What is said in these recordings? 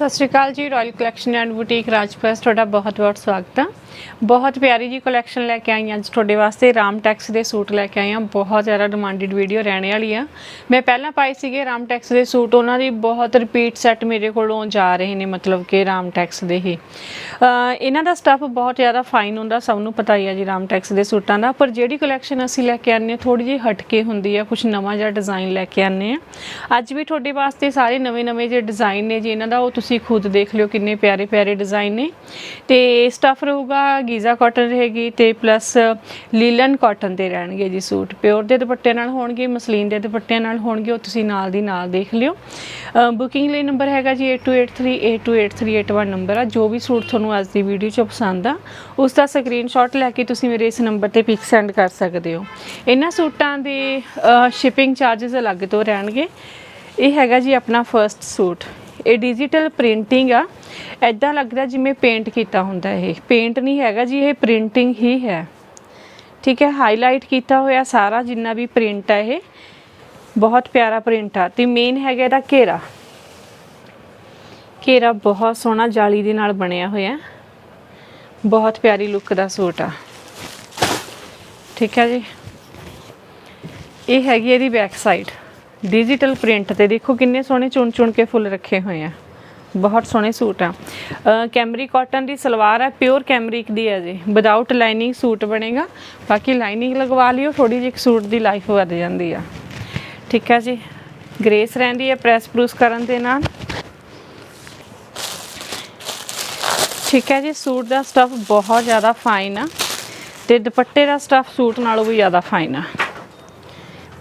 ਸਤਿ ਸ਼੍ਰੀ ਅਕਾਲ ਜੀ royal collection and boutique ਰਾਜਪ੍ਰੈਸ, ਤੁਹਾਡਾ ਬਹੁਤ-ਬਹੁਤ ਸਵਾਗਤ ਹੈ ਬਹੁਤ ਪਿਆਰੀ ਜੀ ਕਲੈਕਸ਼ਨ ਲੈ ਕੇ ਆਈ ਹਾਂ ਅੱਜ ਤੁਹਾਡੇ ਵਾਸਤੇ, ਰਾਮ ਟੈਕਸ ਦੇ ਸੂਟ ਲੈ ਕੇ ਆਈ ਹਾਂ ਬਹੁਤ ਜ਼ਿਆਦਾ ਡਿਮਾਂਡਡ ਵੀਡੀਓ ਰਹਿਣ ਵਾਲੀ ਆ। ਮੈਂ ਪਹਿਲਾਂ ਪਾਈ ਸੀਗੇ ਰਾਮ ਟੈਕਸ ਦੇ ਸੂਟ, ਉਹਨਾਂ ਦੀ ਬਹੁਤ ਰਿਪੀਟ ਸੈੱਟ ਮੇਰੇ ਕੋਲੋਂ ਜਾ ਰਹੇ ਨੇ, ਮਤਲਬ ਕਿ ਰਾਮ ਟੈਕਸ ਦੇ ਹੀ। ਇਹਨਾਂ ਦਾ ਸਟੱਫ ਬਹੁਤ ਜ਼ਿਆਦਾ ਫਾਈਨ ਹੁੰਦਾ, ਸਭ ਨੂੰ ਪਤਾ ਹੀ ਆ ਜੀ ਰਾਮ ਟੈਕਸ ਦੇ ਸੂਟਾਂ ਦਾ। ਪਰ ਜਿਹੜੀ ਕਲੈਕਸ਼ਨ ਅਸੀਂ ਲੈ ਕੇ ਆਨੇ ਥੋੜੀ ਜਿਹੀ ਹਟਕੇ ਹੁੰਦੀ ਆ ਕੁਝ ਨਵਾਂ ਜਿਹਾ ਡਿਜ਼ਾਈਨ ਲੈ ਕੇ ਆਨੇ ਆ ਅੱਜ ਵੀ ਤੁਹਾਡੇ ਵਾਸਤੇ ਸਾਰੇ ਨਵੇਂ-ਨਵੇਂ ਜਿਹੇ ਡਿਜ਼ਾਈਨ ਨੇ ਜੀ, ਇਹਨਾਂ ਦਾ, ਉਹ ਤੁਸੀਂ ਤੁਸੀਂ ਖੁਦ ਦੇਖ ਲਿਓ ਕਿੰਨੇ ਪਿਆਰੇ ਪਿਆਰੇ ਡਿਜ਼ਾਈਨ ਨੇ। ਤੇ ਸਟਫ ਰਹੂਗਾ ਗੀਜ਼ਾ ਕਾਟਨ ਰਹੇਗੀ ਤੇ ਪਲੱਸ ਲੀਲਨ ਕਾਟਨ ਤੇ ਰਹਿਣਗੇ ਜੀ ਸੂਟ। ਪਿਓਰ ਦੇ ਦੁਪੱਟੇ ਨਾਲ ਹੋਣਗੇ, ਮਸਲੀਨ ਦੇ ਦੁਪੱਟਿਆਂ ਨਾਲ ਹੋਣਗੇ, ਉਹ ਤੁਸੀਂ ਨਾਲ ਦੀ ਨਾਲ ਦੇਖ ਲਿਓ। ਬੁਕਿੰਗ ਲਈ ਨੰਬਰ ਹੈਗਾ ਜੀ 8283828381 ਨੰਬਰ ਆ। ਜੋ ਵੀ ਸੂਟ ਤੁਹਾਨੂੰ ਅੱਜ ਦੀ ਵੀਡੀਓ 'ਚ ਪਸੰਦ ਆ, ਉਸ ਦਾ ਸਕਰੀਨਸ਼ਾਟ ਲੈ ਕੇ ਤੁਸੀਂ ਮੇਰੇ ਇਸ ਨੰਬਰ ਤੇ ਪਿਕ ਸੈਂਡ ਕਰ ਸਕਦੇ ਹੋ। ਇਹਨਾਂ ਸੂਟਾਂ ਦੇ ਸ਼ਿਪਿੰਗ ਚਾਰजेस ਅਲੱਗ ਤੋਂ ਰਹਿਣਗੇ। ਇਹ ਹੈਗਾ ਜੀ ਆਪਣਾ ਫਰਸਟ ਸੂਟ। ਇਹ ਡਿਜੀਟਲ ਪ੍ਰਿੰਟਿੰਗ ਆ। ਐਦਾਂ ਲੱਗਦਾ ਜਿਵੇਂ ਪੇਂਟ ਕੀਤਾ ਹੁੰਦਾ ਇਹ। ਪੇਂਟ ਨਹੀਂ ਹੈਗਾ ਜੀ, ਇਹ ਪ੍ਰਿੰਟਿੰਗ ਹੀ ਹੈ। ਠੀਕ ਹੈ ਹਾਈਲਾਈਟ ਕੀਤਾ ਹੋਇਆ ਸਾਰਾ ਜਿੰਨਾ ਵੀ ਪ੍ਰਿੰਟ ਆ ਇਹ। ਬਹੁਤ ਪਿਆਰਾ ਪ੍ਰਿੰਟ ਆ। ਤੇ ਮੇਨ ਹੈਗਾ ਇਹਦਾ ਘੇਰਾ। ਘੇਰਾ ਬਹੁਤ ਸੋਹਣਾ ਜਾਲੀ ਦੇ ਨਾਲ ਬਣਿਆ ਹੋਇਆ। ਬਹੁਤ ਪਿਆਰੀ ਲੁੱਕ ਦਾ ਸੂਟ ਆ। ਠੀਕ ਹੈ ਜੀ। ਇਹ ਹੈਗੀ ਇਹਦੀ ਬੈਕ ਸਾਈਡ ਡਿਜੀਟਲ ਪ੍ਰਿੰਟ ਤੇ ਦੇਖੋ ਕਿੰਨੇ ਸੋਹਣੇ ਚੁਣ ਚੁਣ ਕੇ ਫੁੱਲ ਰੱਖੇ ਹੋਏ ਆ। ਬਹੁਤ ਸੋਹਣੇ ਸੂਟ ਆ। ਅ, ਕੈਮਰੀ ਕਾਟਨ ਦੀ ਸਲਵਾਰ ਹੈ ਪਿਓਰ ਕੈਮਰਿਕ ਦੀ ਹੈ ਜੀ। ਵਿਦਆਊਟ ਲਾਈਨਿੰਗ ਸੂਟ ਬਣੇਗਾ। ਬਾਕੀ ਲਾਈਨਿੰਗ ਲਗਵਾ ਲਿਓ ਥੋੜੀ ਜਿਹੀ ਇੱਕ ਸੂਟ ਦੀ ਲਾਈਫ ਵੱਧ ਜਾਂਦੀ ਆ। ਠੀਕ ਹੈ ਜੀ। ਗ੍ਰੇਸ ਰਹਿੰਦੀ ਹੈ ਪ੍ਰੈਸ ਪ੍ਰੂਸ ਕਰਨ ਦੇ ਨਾਲ। ਠੀਕ ਹੈ ਜੀ ਸੂਟ ਦਾ ਸਟਫ ਬਹੁਤ ਜ਼ਿਆਦਾ ਫਾਈਨ ਆ। ਤੇ ਦੁਪੱਟੇ ਦਾ ਸਟਫ ਸੂਟ ਨਾਲੋਂ ਵੀ ਜ਼ਿਆਦਾ ਫਾਈਨ ਆ।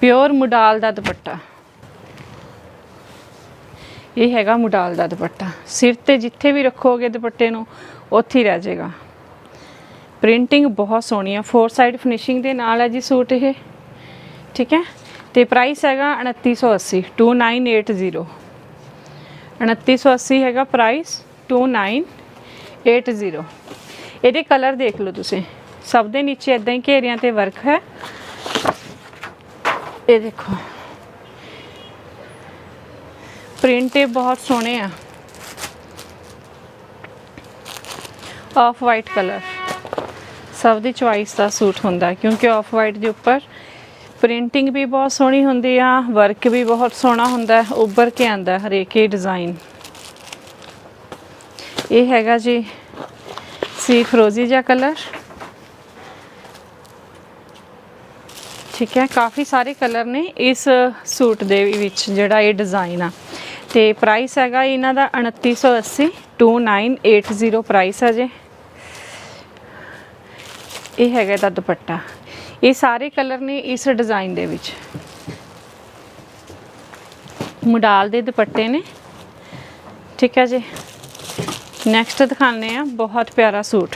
ਪਿਓਰ ਮੁਡਾਲ ਦਾ ਦੁਪੱਟਾ। ਇਹ ਹੈਗਾ ਮੁਡਾਲ ਦਾ ਦੁਪੱਟਾ। ਸਿਰ ਤੇ ਜਿੱਥੇ ਵੀ ਰੱਖੋਗੇ ਦੁਪੱਟੇ ਨੂੰ, ਉੱਥੇ ਹੀ ਰਹਿ ਜਾਏਗਾ। ਪ੍ਰਿੰਟਿੰਗ ਬਹੁਤ ਸੋਹਣੀ ਆ। ਫੋਰ ਸਾਈਡ ਫਿਨਿਸ਼ਿੰਗ ਦੇ ਨਾਲ ਹੈ ਜੀ ਸੂਟ ਇਹ। ਠੀਕ ਹੈ? ਤੇ ਪ੍ਰਾਈਸ ਹੈਗਾ 2980 2980 2980 ਹੈਗਾ ਪ੍ਰਾਈਸ 2980 ਇਹਦੇ ਕਲਰ ਦੇਖ ਲਓ ਤੁਸੀਂ। ਸਭ ਦੇ ਨੀਚੇ ਇਦਾਂ ਹੀ ਘੇਰਿਆਂ ਤੇ ਵਰਕ ਹੈ। ਇਹ ਦੇਖੋ। ਪ੍ਰਿੰਟ ਇਹ ਬਹੁਤ ਸੋਹਣੇ ਆ। ਆਫ ਵਾਈਟ ਕਲਰ ਸਭ ਦੀ ਚੁਆਇਸ ਦਾ ਸੂਟ ਹੁੰਦਾ ਕਿਉਂਕਿ ਆਫ ਵਾਈਟ ਦੇ ਉੱਪਰ ਪ੍ਰਿੰਟਿੰਗ ਵੀ ਬਹੁਤ ਸੋਹਣੀ ਹੁੰਦੀ ਆ ਵਰਕ ਵੀ ਬਹੁਤ ਸੋਹਣਾ ਹੁੰਦਾ ਉੱਭਰ ਕੇ ਆਂਦਾ ਹਰੇਕ ਹੀ ਡਿਜ਼ਾਈਨ ਇਹ ਹੈਗਾ ਜੀ ਸੀ ਫਰੋਜ਼ੀ ਜਿਹਾ ਕਲਰ ਠੀਕ ਹੈ, ਕਾਫੀ ਸਾਰੇ ਕਲਰ ਨੇ ਇਸ ਸੂਟ ਦੇ ਵਿੱਚ ਜਿਹੜਾ ਇਹ ਡਿਜ਼ਾਈਨ ਆ। ਤੇ ਪ੍ਰਾਈਸ ਹੈਗਾ ਇਹਨਾਂ ਦਾ 2980 2980 ਪ੍ਰਾਈਸ ਹੈ ਜੇ। ਇਹ ਹੈਗਾ ਇਹਦਾ ਦੁਪੱਟਾ। ਇਹ ਸਾਰੇ ਕਲਰ ਨੇ ਇਸ ਡਿਜ਼ਾਈਨ ਦੇ ਵਿੱਚ। ਮੁਡਾਲ ਦੇ ਦੁਪੱਟੇ ਨੇ। ਠੀਕ ਹੈ ਜੀ। ਨੈਕਸਟ ਦਿਖਾਉਂਦੇ ਆ ਬਹੁਤ ਪਿਆਰਾ ਸੂਟ।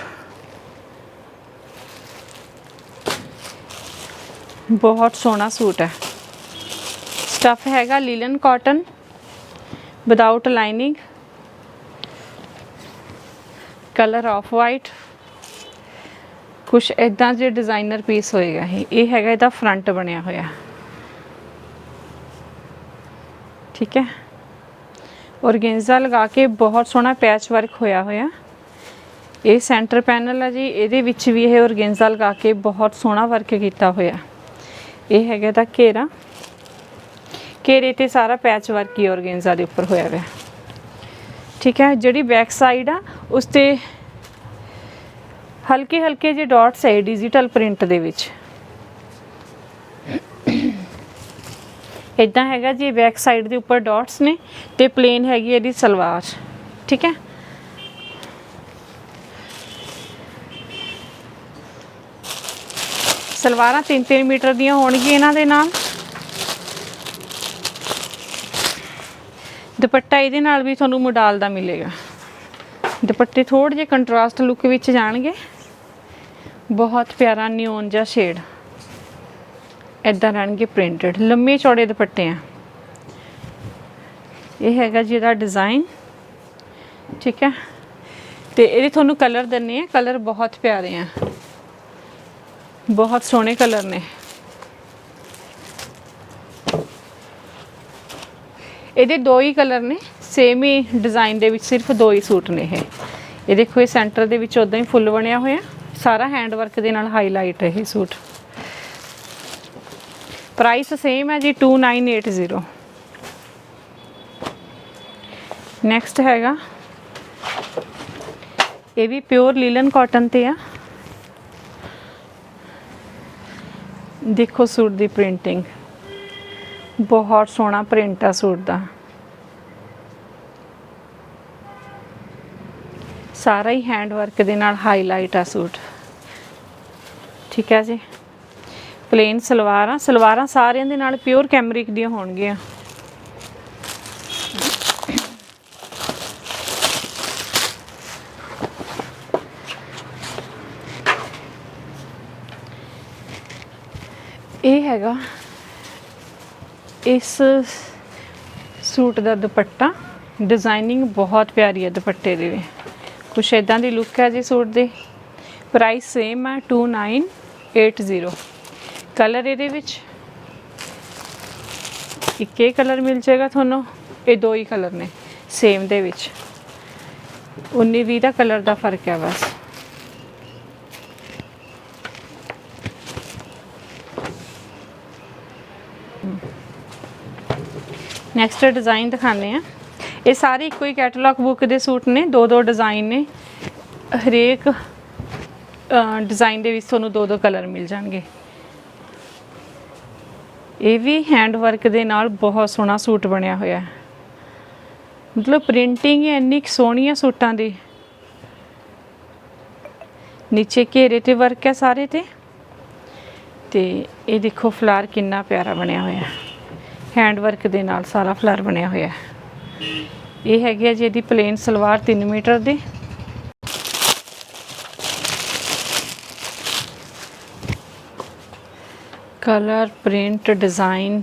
ਬਹੁਤ ਸੋਹਣਾ ਸੂਟ ਹੈ। ਸਟਫ ਹੈਗਾ linen cotton without lining colour off white ਕੁਛ ਇਦਾਂ ਜੇ ਡਿਜ਼ਾਈਨਰ ਪੀਸ ਹੋਏਗਾ ਇਹ। ਇਹ ਹੈਗਾ ਇਹਦਾ ਫਰੰਟ ਬਣਿਆ ਹੋਇਆ। ਠੀਕ ਹੈ। ਔਰਗੇਂਜ਼ਾ ਲਗਾ ਕੇ ਬਹੁਤ ਸੋਹਣਾ ਪੈਚ ਵਰਕ ਹੋਇਆ ਹੋਇਆ। ਇਹ ਸੈਂਟਰ ਪੈਨਲ ਹੈ ਜੀ, ਇਹਦੇ ਵਿੱਚ ਵੀ ਇਹ ਔਰਗੇਂਜ਼ਾ ਲਗਾ ਕੇ ਬਹੁਤ ਸੋਹਣਾ ਵਰਕ ਕੀਤਾ ਹੋਇਆ। ਇਹ ਹੈਗਾ ਦਾ ਘੇਰਾ। ਘੇਰੇ ਤੇ ਸਾਰਾ ਪੈਚ ਵਰਕ ਹੀ ਔਰਗੇਂਜ਼ਾ ਦੇ ਉੱਪਰ ਹੋਇਆ ਹੋਇਆ। ਠੀਕ ਹੈ, ਜਿਹੜੀ ਬੈਕ ਸਾਈਡ ਆ, ਉਸ ਤੇ ਹਲਕੇ ਹਲਕੇ ਜਿਹੇ ਡਾਟਸ ਹੈ ਡਿਜੀਟਲ ਪ੍ਰਿੰਟ ਦੇ ਵਿੱਚ। ਇਦਾਂ ਹੈਗਾ ਜੀ ਬੈਕ ਸਾਈਡ ਦੇ ਉੱਪਰ ਡਾਟਸ ਨੇ ਤੇ ਪਲੇਨ ਹੈਗੀ ਇਹਦੀ ਸਲਵਾਰ। ਠੀਕ ਹੈ ਸਲਵਾਰਾਂ 3-3 ਮੀਟਰ ਦੀਆਂ ਹੋਣਗੀਆਂ ਇਹਨਾਂ ਦੇ ਨਾਲ। ਦੁਪੱਟਾ ਇਹਦੇ ਨਾਲ ਵੀ ਤੁਹਾਨੂੰ ਮੋਡਲ ਦਾ ਮਿਲੇਗਾ। ਦੁਪੱਟੇ ਥੋੜੇ ਜਿਹੇ ਕੰਟਰਾਸਟ ਲੁੱਕ ਵਿੱਚ ਜਾਣਗੇ। ਬਹੁਤ ਪਿਆਰਾ ਨਿਓਨ ਜਿਹਾ ਸ਼ੇਡ ਇਦਾਂ ਰਹਿਣਗੇ ਪ੍ਰਿੰਟਡ ਲੰਮੇ ਚੌੜੇ ਦੁਪੱਟੇ ਆ। ਇਹ ਹੈਗਾ ਜੀ ਇਹਦਾ ਡਿਜ਼ਾਈਨ ਠੀਕ ਹੈ। ਤੇ ਇਹਦੇ ਤੁਹਾਨੂੰ ਕਲਰ ਦਿੰਨੇ ਆ। ਕਲਰ ਬਹੁਤ ਪਿਆਰੇ ਆ। ਬਹੁਤ ਸੋਹਣੇ ਕਲਰ ਨੇ। ਇਹਦੇ ਦੋ ਹੀ ਕਲਰ ਨੇ ਸੇਮ ਹੀ ਡਿਜ਼ਾਈਨ ਦੇ ਵਿੱਚ ਸਿਰਫ ਦੋ ਹੀ ਸੂਟ ਨੇ ਇਹ। ਇਹ ਦੇਖੋ, ਇਹ ਸੈਂਟਰ ਦੇ ਵਿੱਚ ਉਦਾਂ ਹੀ ਫੁੱਲ ਬਣਿਆ ਹੋਇਆ, ਸਾਰਾ ਹੈਂਡ ਵਰਕ ਦੇ ਨਾਲ ਹਾਈਲਾਈਟ ਹੈ ਇਹ ਸੂਟ। ਪ੍ਰਾਈਸ ਸੇਮ ਹੈ ਜੀ 2980 ਨੈਕਸਟ ਹੈਗਾ, ਇਹ ਵੀ ਪਿਓਰ ਲੀਲਨ ਕਾਟਨ ਤੇ ਆ। ਦੇਖੋ ਸੂਟ ਦੀ ਪ੍ਰਿੰਟਿੰਗ ਬਹੁਤ ਸੋਹਣਾ ਪ੍ਰਿੰਟ ਆ ਸੂਟ ਦਾ। ਸਾਰਾ ਹੀ ਹੈਂਡ ਵਰਕ ਦੇ ਨਾਲ ਹਾਈਲਾਈਟ ਆ ਸੂਟ। ਠੀਕ ਹੈ ਜੀ? ਪਲੇਨ ਸਲਵਾਰਾਂ ਸਲਵਾਰਾਂ ਸਾਰਿਆਂ ਦੇ ਨਾਲ ਪਿਓਰ ਕੈਮਰਿਕ ਦੀਆਂ ਹੋਣਗੀਆਂ। ਇਹ ਹੈਗਾ ਇਸ ਸੂਟ ਦਾ ਦੁਪੱਟਾ। ਡਿਜ਼ਾਈਨਿੰਗ ਬਹੁਤ ਪਿਆਰੀ ਹੈ ਦੁਪੱਟੇ ਦੇ ਵਿੱਚ ਕੁਛ ਇਦਾਂ ਦੀ ਲੁੱਕ ਹੈ ਜੀ ਸੂਟ ਦੇ। ਪ੍ਰਾਈਸ ਸੇਮ ਹੈ 2980 ਕਲਰ ਇਹਦੇ ਵਿੱਚ ਇੱਕੇ ਕਲਰ ਮਿਲ ਜਾਏਗਾ ਤੁਹਾਨੂੰ, ਇਹ ਦੋ ਹੀ ਕਲਰ ਨੇ। ਸੇਮ ਦੇ ਵਿੱਚ। 19 20 ਦਾ ਕਲਰ ਦਾ ਫ਼ਰਕ ਹੈ ਬਸ। ਨੈਕਸਟ ਡਿਜ਼ਾਈਨ ਦਿਖਾਣੇ ਆ ਇਹ ਸਾਰੇ ਇੱਕੋ ਹੀ ਕੈਟਲੌਗ ਬੁੱਕ ਦੇ ਸੂਟ ਨੇ, ਦੋ ਦੋ ਡਿਜ਼ਾਈਨ ਨੇ। ਹਰੇਕ ਡਿਜ਼ਾਈਨ ਦੇ ਵਿੱਚ ਤੁਹਾਨੂੰ ਦੋ ਦੋ ਕਲਰ ਮਿਲ ਜਾਣਗੇ। ਇਹ ਵੀ ਹੈਂਡ ਵਰਕ ਦੇ ਨਾਲ ਬਹੁਤ ਸੋਹਣਾ ਸੂਟ ਬਣਿਆ ਹੋਇਆ ਹੈ। ਮਤਲਬ ਪ੍ਰਿੰਟਿੰਗ ਹੀ ਇੰਨੀ ਕੁ ਸੋਹਣੀ ਹੈ ਸੂਟਾਂ ਦੀ। ਨੀਚੇ ਘੇਰੇ ਤੇ ਵਰਕ ਹੈ ਸਾਰੇ ਤੇ। ਤੇ ਇਹ ਦੇਖੋ ਫਲਾਰ ਕਿੰਨਾ ਪਿਆਰਾ ਬਣਿਆ ਹੋਇਆ ਹੈ। ਹੈਂਡ ਵਰਕ ਦੇ ਨਾਲ ਸਾਰਾ ਫਲਾਰ ਬਣਿਆ ਹੋਇਆ ਹੈ। ਇਹ ਹੈਗੀ ਹੈ ਜੀ ਇਹਦੀ ਪਲੇਨ ਸਲਵਾਰ 3 ਮੀਟਰ ਦੀ। ਕਲਰ, ਪ੍ਰਿੰਟ, ਡਿਜ਼ਾਈਨ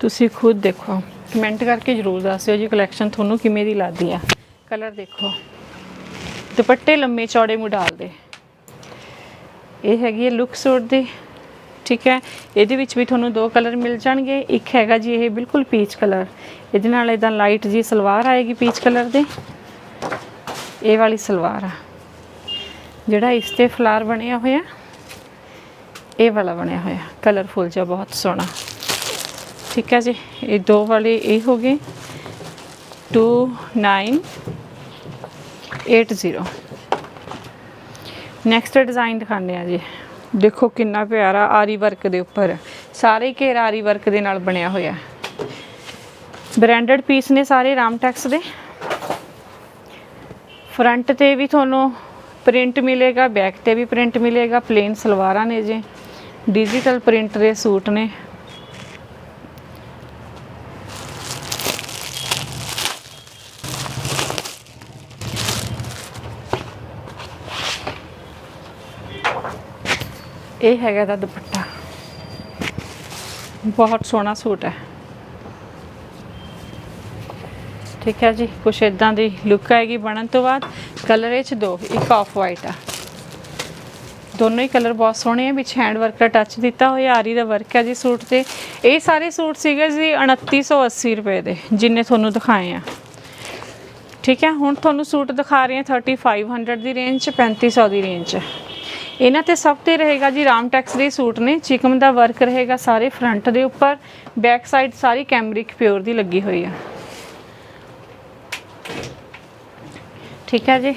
ਤੁਸੀਂ ਖੁਦ ਦੇਖੋ। ਕਮੈਂਟ ਕਰਕੇ ਜਰੂਰ ਦੱਸਿਓ ਜੀ ਕਲੈਕਸ਼ਨ ਤੁਹਾਨੂੰ ਕਿਵੇਂ ਦੀ ਲੱਗਦੀ ਆ। ਕਲਰ ਦੇਖੋ। ਦੁਪੱਟੇ ਲੰਮੇ ਚੌੜੇ ਮੁਡਾਲ ਦੇ। ਇਹ ਹੈਗੀ ਹੈ ਲੁੱਕ ਸੂਟ ਦੀ। ਠੀਕ ਹੈ। ਇਹਦੇ ਵਿੱਚ ਵੀ ਤੁਹਾਨੂੰ ਦੋ ਕਲਰ ਮਿਲ ਜਾਣਗੇ। ਇੱਕ ਹੈਗਾ ਜੀ ਇਹ ਬਿਲਕੁਲ ਪੀਚ ਕਲਰ। ਇਹਦੇ ਨਾਲ ਇਦਾਂ ਲਾਈਟ ਜੀ ਸਲਵਾਰ ਆਏਗੀ ਪੀਚ ਕਲਰ ਦੇ। ਇਹ ਵਾਲੀ ਸਲਵਾਰ ਆ। ਜਿਹੜਾ ਇਸ ਤੇ ਫਲਾਰ ਬਣਿਆ ਹੋਇਆ, ਇਹ ਵਾਲਾ ਬਣਿਆ ਹੋਇਆ। ਕਲਰਫੁਲ ਜਿਹਾ ਬਹੁਤ ਸੋਹਣਾ। ਠੀਕ ਹੈ ਜੀ, ਇਹ ਦੋ ਵਾਲੇ ਇਹ ਹੋ ਗਏ। 2980 ਨੈਕਸਟ ਡਿਜ਼ਾਈਨ ਦਿਖਾਉਂਦੇ ਆ ਜੀ। ਦੇਖੋ ਕਿੰਨਾ ਪਿਆਰਾ ਆਰੀ ਵਰਕ ਦੇ ਉੱਪਰ। ਸਾਰੇ ਹੀ ਘੇਰਾ ਆਰੀ ਵਰਕ ਦੇ ਨਾਲ ਬਣਿਆ ਹੋਇਆ ਬ੍ਰਾਂਡਡ ਪੀਸ ਨੇ ਸਾਰੇ ਰਾਮਟੈਕਸ ਦੇ। ਫਰੰਟ ਤੇ ਵੀ ਤੁਹਾਨੂੰ ਪ੍ਰਿੰਟ ਮਿਲੇਗਾ ਬੈਕ ਤੇ ਵੀ ਪ੍ਰਿੰਟ ਮਿਲੇਗਾ ਪਲੇਨ ਸਲਵਾਰਾਂ ਨੇ ਜੇ। ਡਿਜੀਟਲ ਪ੍ਰਿੰਟ ਦੇ ਸੂਟ ਨੇ। ਇਹ ਹੈਗਾ ਦਾ ਦੁਪੱਟਾ। ਬਹੁਤ ਸੋਹਣਾ ਸੂਟ ਹੈ। ਠੀਕ ਹੈ ਜੀ, ਕੁਛ ਇਦਾਂ ਦੀ ਲੁੱਕ ਆਏਗੀ ਬਣਨ ਤੋਂ ਬਾਅਦ। ਕਲਰ ਇਹ ਚ ਦੋ, ਇੱਕ ਆਫ ਵਾਈਟ ਆ। ਦੋਨੋਂ ਹੀ ਕਲਰ ਬਹੁਤ ਸੋਹਣੇ ਆ, ਵਿੱਚ ਹੈਂਡ ਵਰਕ ਦਾ ਟੱਚ ਦਿੱਤਾ ਹੋਇਆ, ਆਰੀ ਦਾ ਵਰਕ ਹੈ ਜੀ ਸੂਟ ਤੇ। ਇਹ ਸਾਰੇ ਸੂਟ ਸੀਗੇ ਜੀ 2980 ਰੁਪਏ ਦੇ, ਜਿੰਨੇ ਤੁਹਾਨੂੰ ਦਿਖਾਏ ਆ। ਠੀਕ ਹੈ, ਹੁਣ ਤੁਹਾਨੂੰ ਸੂਟ ਦਿਖਾ ਰਹੇ ਹਾਂ 3500 ਦੀ ਰੇਂਜ ਚ 3500 ਦੀ ਰੇਂਜ ਚ ਇਹਨਾਂ ਤੇ ਸਭ ਤੇ ਰਹੇਗਾ ਜੀ ਰਾਮ ਟੈਕਸ ਦੇ ਸੂਟ ਨੇ। ਚਿਕਮ ਦਾ ਵਰਕ ਰਹੇਗਾ ਸਾਰੇ ਫਰੰਟ ਦੇ ਉੱਪਰ। ਬੈਕ ਸਾਈਡ ਸਾਰੀ ਕੈਮਰਿਕ ਪਿਓਰ ਦੀ ਲੱਗੀ ਹੋਈ ਆ। ਠੀਕ ਹੈ ਜੀ।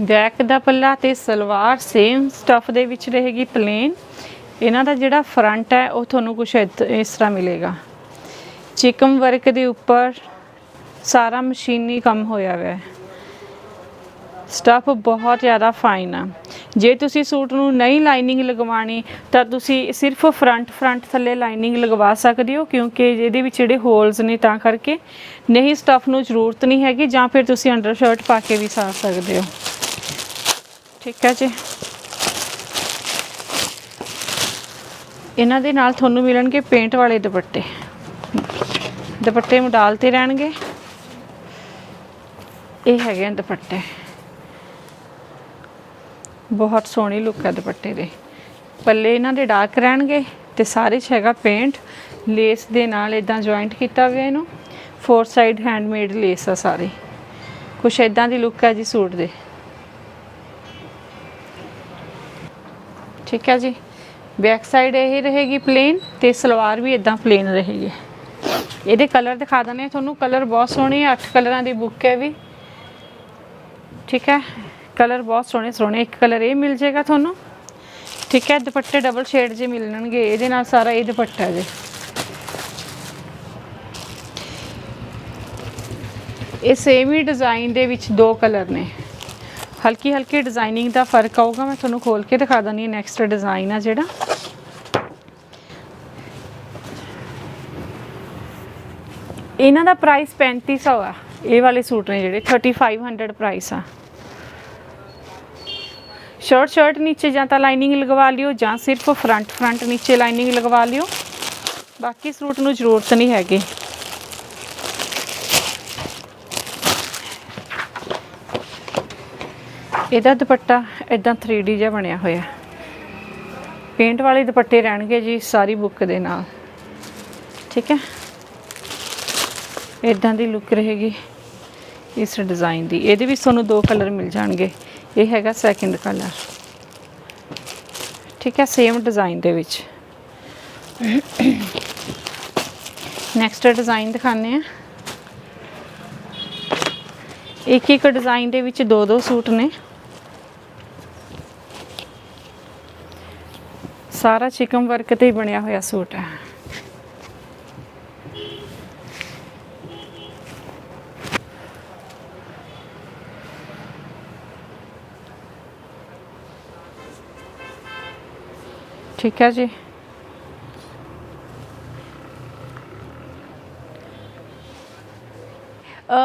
ਬੈਕ ਦਾ ਪੱਲਾ ਤੇ ਸਲਵਾਰ ਸੇਮ ਸਟਫ ਦੇ ਵਿੱਚ ਰਹੇਗੀ ਪਲੇਨ ਇਹਨਾਂ ਦਾ ਜਿਹੜਾ ਫਰੰਟ ਹੈ, ਉਹ ਤੁਹਾਨੂੰ ਕੁਝ ਇਸ ਤਰ੍ਹਾਂ ਮਿਲੇਗਾ। ਚਿਕਮ ਵਰਕ ਦੇ ਉੱਪਰ ਸਾਰਾ ਮਸ਼ੀਨੀ ਕੰਮ ਹੋਇਆ ਹੋਇਆ ਹੈ। ਸਟੱਫ ਬਹੁਤ ਜ਼ਿਆਦਾ ਫਾਈਨ ਆ। ਜੇ ਤੁਸੀਂ ਸੂਟ ਨੂੰ ਨਹੀਂ ਲਾਈਨਿੰਗ ਲਗਵਾਣੀ ਤਾਂ ਤੁਸੀਂ ਸਿਰਫ ਫਰੰਟ ਫਰੰਟ ਥੱਲੇ ਲਾਈਨਿੰਗ ਲਗਵਾ ਸਕਦੇ ਹੋ, ਕਿਉਂਕਿ ਇਹਦੇ ਵਿੱਚ ਜਿਹੜੇ ਹੋਲਸ ਨੇ ਤਾਂ ਕਰਕੇ। ਨਹੀਂ, ਸਟੱਫ ਨੂੰ ਜ਼ਰੂਰਤ ਨਹੀਂ ਹੈਗੀ, ਜਾਂ ਫਿਰ ਤੁਸੀਂ ਅੰਡਰ ਸ਼ਰਟ ਪਾ ਕੇ ਵੀ ਸਾਰ ਸਕਦੇ ਹੋ। ਠੀਕ ਹੈ ਜੀ। ਇਹਨਾਂ ਦੇ ਨਾਲ ਤੁਹਾਨੂੰ ਮਿਲਣਗੇ ਪੇਂਟ ਵਾਲੇ ਦੁਪੱਟੇ। ਦੁਪੱਟੇ ਮਡਾਲ ਤੇ ਰਹਿਣਗੇ। ਇਹ ਹੈਗੇ ਆ ਦੁਪੱਟੇ। ਬਹੁਤ ਸੋਹਣੀ ਲੁੱਕ ਹੈ ਦੁਪੱਟੇ ਦੇ। ਪੱਲੇ ਇਹਨਾਂ ਦੇ ਡਾਰਕ ਰਹਿਣਗੇ ਤੇ ਸਾਰੇ 'ਚ ਹੈਗਾ ਪੇਂਟ ਲੇਸ ਦੇ ਨਾਲ ਇਦਾਂ ਜੁਆਇੰਟ ਕੀਤਾ ਹੋਇਆ ਇਹਨੂੰ। ਫੋਰ ਸਾਈਡ ਹੈਂਡਮੇਡ ਲੇਸ ਆ ਸਾਰੇ। ਕੁਛ ਇਦਾਂ ਦੀ ਲੁੱਕ ਹੈ ਜੀ ਸੂਟ ਦੇ। ਠੀਕ ਹੈ ਜੀ। ਬੈਕ ਸਾਈਡ ਇਹ ਰਹੇਗੀ ਪਲੇਨ ਤੇ ਸਲਵਾਰ ਵੀ ਇਦਾਂ ਪਲੇਨ ਰਹੇਗੀ। ਇਹਦੇ ਕਲਰ ਦਿਖਾ ਦਿੰਦੇ ਹਾਂ। ਤੁਹਾਨੂੰ ਕਲਰ ਬਹੁਤ ਸੋਹਣੇ ਆ। ਅੱਠ ਕਲਰਾਂ ਦੀ ਬੁੱਕ ਹੈ ਵੀ। ਠੀਕ ਹੈ। ਕਲਰ ਬਹੁਤ ਸੋਹਣੇ ਸੋਹਣੇ, ਇੱਕ ਕਲਰ ਇਹ ਮਿਲ ਜਾਏਗਾ ਤੁਹਾਨੂੰ। ਠੀਕ ਹੈ, ਦੁਪੱਟੇ ਡਬਲ ਸ਼ੇਡ ਜੇ ਮਿਲਣਗੇ, ਇਹਦੇ ਨਾਲ ਸਾਰਾ ਇਹ ਦੁਪੱਟਾ ਜੇ। ਇਹ ਸੇਮ ਹੀ ਡਿਜ਼ਾਈਨ ਦੇ ਵਿੱਚ ਦੋ ਕਲਰ ਨੇ। ਹਲਕੀ ਹਲਕੀ ਡਿਜ਼ਾਈਨਿੰਗ ਦਾ ਫ਼ਰਕ ਆਊਗਾ, ਮੈਂ ਤੁਹਾਨੂੰ ਖੋਲ ਕੇ ਦਿਖਾ ਦਿੰਦੀ ਹਾਂ ਨੈਕਸਟ ਡਿਜ਼ਾਈਨ ਆ ਜਿਹੜਾ। ਇਹਨਾਂ ਦਾ ਪ੍ਰਾਈਸ 3500 ਆ। ਇਹ ਵਾਲੇ ਸੂਟ ਨੇ ਜਿਹੜੇ 3500 ਪ੍ਰਾਈਸ ਆ। ਸ਼ਰਟ ਸ਼ਰਟ ਨੀਚੇ ਜਾਂ ਤਾਂ ਲਾਈਨਿੰਗ ਲਗਵਾ ਲਿਓ ਜਾਂ ਸਿਰਫ ਫਰੰਟ ਫਰੰਟ ਨੀਚੇ ਲਾਈਨਿੰਗ ਲਗਵਾ ਲਿਓ। ਬਾਕੀ ਸੂਟ ਨੂੰ ਜ਼ਰੂਰਤ ਨਹੀਂ ਹੈਗੀ। ਇਹਦਾ ਦੁਪੱਟਾ ਇਦਾਂ 3D ਜਿਹਾ ਬਣਿਆ ਹੋਇਆ। ਪੇਂਟ ਵਾਲੇ ਦੁਪੱਟੇ ਰਹਿਣਗੇ ਜੀ ਸਾਰੀ ਬੁੱਕ ਦੇ ਨਾਲ। ਠੀਕ ਹੈ? ਇਦਾਂ ਦੀ ਲੁੱਕ ਰਹੇਗੀ ਇਸ ਡਿਜ਼ਾਈਨ ਦੀ। ਇਹਦੇ ਵਿੱਚ ਤੁਹਾਨੂੰ ਦੋ ਕਲਰ ਮਿਲ ਜਾਣਗੇ। ਇਹ ਹੈਗਾ ਸੈਕਿੰਡ ਕਲਰ ਠੀਕ ਹੈ ਸੇਮ ਡਿਜ਼ਾਈਨ ਦੇ ਵਿੱਚ। ਨੈਕਸਟ ਡਿਜ਼ਾਈਨ ਦਿਖਾਉਂਦੇ ਆ ਇੱਕ ਇੱਕ ਡਿਜ਼ਾਈਨ ਦੇ ਵਿੱਚ ਦੋ ਦੋ ਸੂਟ ਨੇ। ਸਾਰਾ ਚਿਕਨ ਵਰਕ ਤੇ ਹੀ ਬਣਿਆ ਹੋਇਆ ਸੂਟ ਹੈ। ਠੀਕ ਹੈ ਜੀ।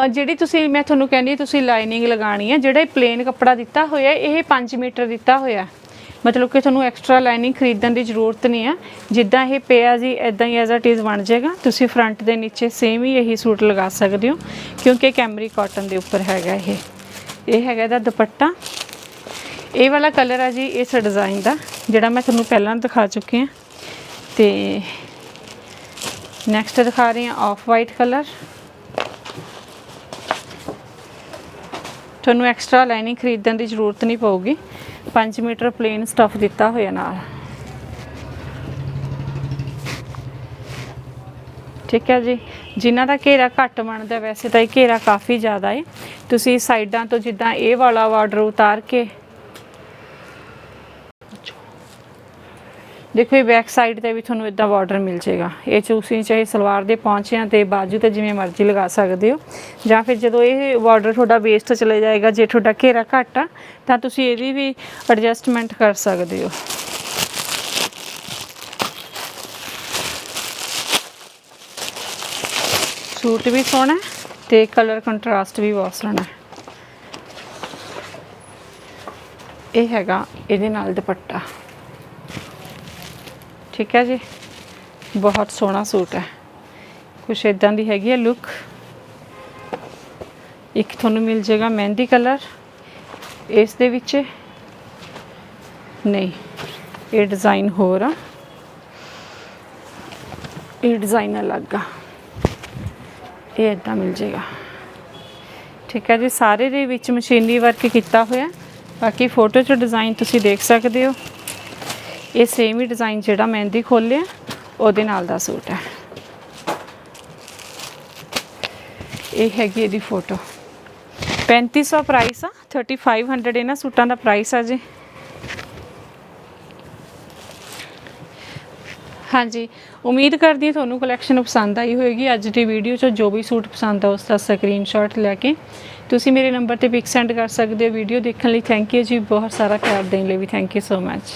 ਜਿਹੜੀ ਤੁਸੀਂ, ਮੈਂ ਤੁਹਾਨੂੰ ਕਹਿੰਦੀ ਤੁਸੀਂ ਲਾਈਨਿੰਗ ਲਗਾਣੀ ਹੈ, ਜਿਹੜਾ ਇਹ ਪਲੇਨ ਕੱਪੜਾ ਦਿੱਤਾ ਹੋਇਆ ਇਹ 5 ਮੀਟਰ ਦਿੱਤਾ ਹੋਇਆ ਮਤਲਬ ਕਿ ਤੁਹਾਨੂੰ ਐਕਸਟਰਾ ਲਾਈਨਿੰਗ ਖਰੀਦਣ ਦੀ ਜ਼ਰੂਰਤ ਨਹੀਂ ਹੈ। ਜਿੱਦਾਂ ਇਹ ਪਿਆ ਜੀ ਇਦਾਂ ਹੀ ਐਜ਼ ਇਟ ਇਜ਼ ਬਣ ਜਾਏਗਾ। ਤੁਸੀਂ ਫਰੰਟ ਦੇ ਨੀਚੇ ਸੇਮ ਹੀ ਇਹੀ ਸੂਟ ਲਗਾ ਸਕਦੇ ਹੋ, ਕਿਉਂਕਿ ਕੈਮਰੀ ਕਾਟਨ ਦੇ ਉੱਪਰ ਹੈਗਾ ਇਹ। ਇਹ ਹੈਗਾ ਇਹਦਾ ਦੁਪੱਟਾ। ਇਹ ਵਾਲਾ ਕਲਰ ਆ ਜੀ, ਇਸ ਡਿਜ਼ਾਈਨ ਦਾ। ਜਿਹੜਾ ਮੈਂ ਤੁਹਾਨੂੰ ਪਹਿਲਾਂ ਦਿਖਾ ਚੁੱਕੀ ਹਾਂ। ਤੇ ਨੈਕਸਟ ਦਿਖਾ ਰਹੀ ਹਾਂ ਆਫ ਵਾਈਟ ਕਲਰ ਤੁਹਾਨੂੰ ਐਕਸਟਰਾ ਲਾਈਨਿੰਗ ਖਰੀਦਣ ਦੀ ਜ਼ਰੂਰਤ ਨਹੀਂ ਪਊਗੀ। 5 ਮੀਟਰ ਪਲੇਨ ਸਟਫ ਦਿੱਤਾ ਹੋਇਆ ਨਾਲ। ਠੀਕ ਹੈ ਜੀ। ਜਿਨ੍ਹਾਂ ਦਾ ਘੇਰਾ ਘੱਟ ਬਣਦਾ, ਵੈਸੇ ਤਾਂ ਇਹ ਘੇਰਾ ਕਾਫੀ ਜ਼ਿਆਦਾ ਹੈ। ਤੁਸੀਂ ਸਾਈਡਾਂ ਤੋਂ ਜਿੱਦਾਂ ਇਹ ਵਾਲਾ ਬਾਰਡਰ ਉਤਾਰ ਕੇ ਦੇਖੋ ਇਹ ਬੈਕ ਸਾਈਡ ਤੇ ਵੀ ਤੁਹਾਨੂੰ ਇਦਾਂ ਬਾਰਡਰ ਮਿਲ ਜਾਏਗਾ। ਇਹ 'ਚ ਤੁਸੀਂ ਚਾਹੇ ਸਲਵਾਰ ਦੇ ਪੌਂਚਿਆਂ ਤੇ ਬਾਜੂ ਤੇ ਜਿਵੇਂ ਮਰਜ਼ੀ ਲਗਾ ਸਕਦੇ ਹੋ। ਜਾਂ ਫਿਰ ਜਦੋਂ ਇਹ ਬਾਰਡਰ ਤੁਹਾਡਾ ਵੇਸਟ ਤੇ ਚਲੇ ਜਾਏਗਾ, ਜੇ ਤੁਹਾਡਾ ਘੇਰਾ ਘੱਟ ਆ, ਤਾਂ ਤੁਸੀਂ ਇਹਦੀ ਵੀ ਐਡਜਸਟਮੈਂਟ ਕਰ ਸਕਦੇ ਹੋ। ਸੂਟ ਵੀ ਸੋਹਣਾ ਹੈ ਤੇ ਕਲਰ ਕੰਟਰਾਸਟ ਵੀ ਬਹੁਤ ਸੋਹਣਾ ਇਹ ਹੈਗਾ ਇਹਦੇ ਨਾਲ ਦੁਪੱਟਾ। ਠੀਕ ਹੈ ਜੀ। ਬਹੁਤ ਸੋਹਣਾ ਸੂਟ ਹੈ। ਕੁਛ ਇਦਾਂ ਦੀ ਹੈਗੀ ਹੈ ਲੁੱਕ ਇੱਕ ਤੁਹਾਨੂੰ ਮਿਲ ਜਾਏਗਾ ਮਹਿੰਦੀ ਕਲਰ ਇਸ ਦੇ ਵਿੱਚ ਨਹੀਂ, ਇਹ ਡਿਜ਼ਾਈਨ ਹੋਰ ਆ। ਇਹ ਡਿਜ਼ਾਈਨ ਅਲੱਗ ਆ। ਇਹ ਇਦਾਂ ਮਿਲ ਜਾਏਗਾ। ਠੀਕ ਹੈ ਜੀ, ਸਾਰੇ ਦੇ ਵਿੱਚ ਮਸ਼ੀਨੀ ਵਰਕ ਕੀਤਾ ਹੋਇਆ। ਬਾਕੀ ਫੋਟੋ 'ਚ ਡਿਜ਼ਾਈਨ ਤੁਸੀਂ ਦੇਖ ਸਕਦੇ ਹੋ। ਇਹ ਸੇਮ ਹੀ ਡਿਜ਼ਾਈਨ ਜਿਹੜਾ ਮਹਿੰਦੀ ਖੋਲਿਆ, ਉਹਦੇ ਨਾਲ ਦਾ ਸੂਟ ਹੈ। ਇਹ ਹੈਗੀ ਇਹਦੀ ਫੋਟੋ 3500 ਪ੍ਰਾਈਸ ਆ 3500 ਇਹਨਾਂ ਸੂਟਾਂ ਦਾ ਪ੍ਰਾਈਸ ਆ ਜੀ। ਹਾਂਜੀ, ਉਮੀਦ ਕਰਦੀ ਹਾਂ ਤੁਹਾਨੂੰ ਕਲੈਕਸ਼ਨ ਪਸੰਦ ਆਈ ਹੋਵੇਗੀ ਅੱਜ ਦੀ ਵੀਡੀਓ 'ਚ ਜੋ ਵੀ ਸੂਟ ਪਸੰਦ ਆ, ਉਸ ਦਾ ਸਕਰੀਨਸ਼ਾਟ ਲੈ ਕੇ ਤੁਸੀਂ ਮੇਰੇ ਨੰਬਰ ਤੇ ਪਿਕ ਸੈਂਡ ਕਰ ਸਕਦੇ ਹੋ। ਵੀਡੀਓ ਦੇਖਣ ਲਈ ਥੈਂਕ ਯੂ ਜੀ, ਬਹੁਤ ਸਾਰਾ ਪਿਆਰ ਦੇਣ ਲਈ ਵੀ ਥੈਂਕ ਯੂ ਸੋ ਮੱਚ